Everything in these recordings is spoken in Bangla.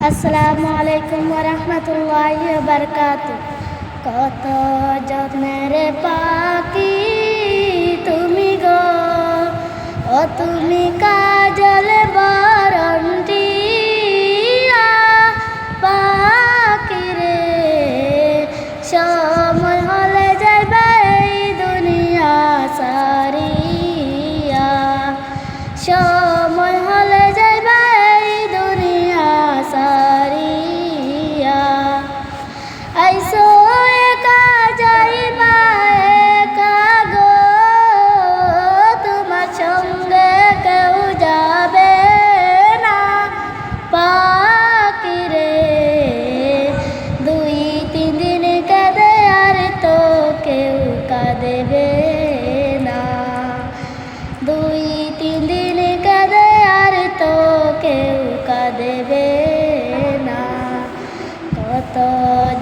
আসসালামু আলাইকুম রহমতুল্লাহ বরকাত কত যত্নের পাখি তুমি গো ও তুমি কাজল সারিয়া।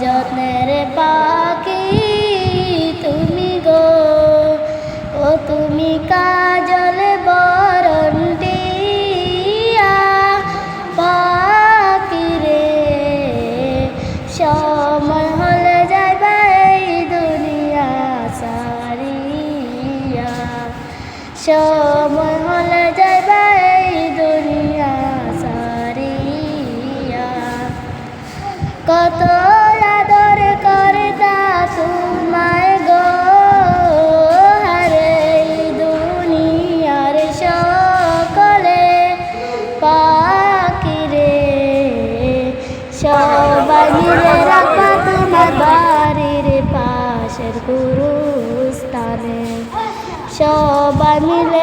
যত্নের পাখি তুমি গো। ও তুমি কাজল বরন্টিয়া পাখি রে। সময় হলে যাইবে দুনিয়া সারিয়া। সময় হলে যাইবে কত আদর করতা তোমায় গো দুনিয়ার সকলে পাখি রে সবাই বাড়ির পাশের সবাই মিলে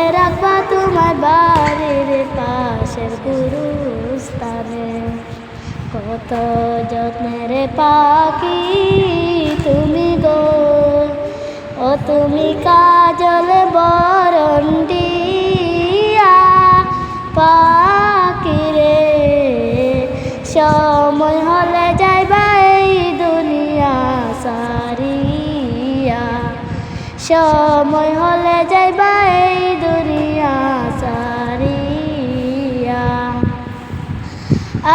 কত যত্নের পাখি তুমি গো। ও তুমি কাজল বরন্ডিয়া পাখি রে। সময় হলে যাইবা এই দুনিয়া সারিয়া। সময় হলে যাইবা এই দুনিয়া সারিয়া।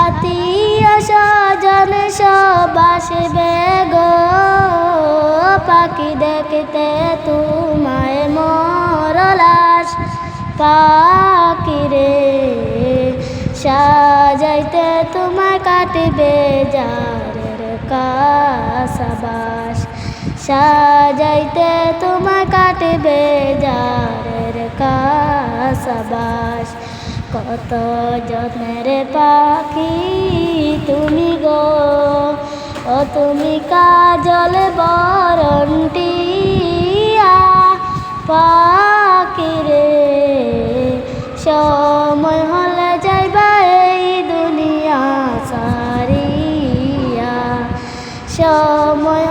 আত্মীয় স্বজন সব আসবে গো। পাখি দেখতে তোমায় মরলাস পাখি রে, সাজাইতে তোমায় কাটবে যারের কাসাবাস। সাজাইতে তোমায় কাটবে যারের কাসাবাস। কত যত্নের পাখি তুমি কাজল বরণটিয়া পাখি রে। সময় হলে যাইবা এই দুনিয়া সারিয়া। সময়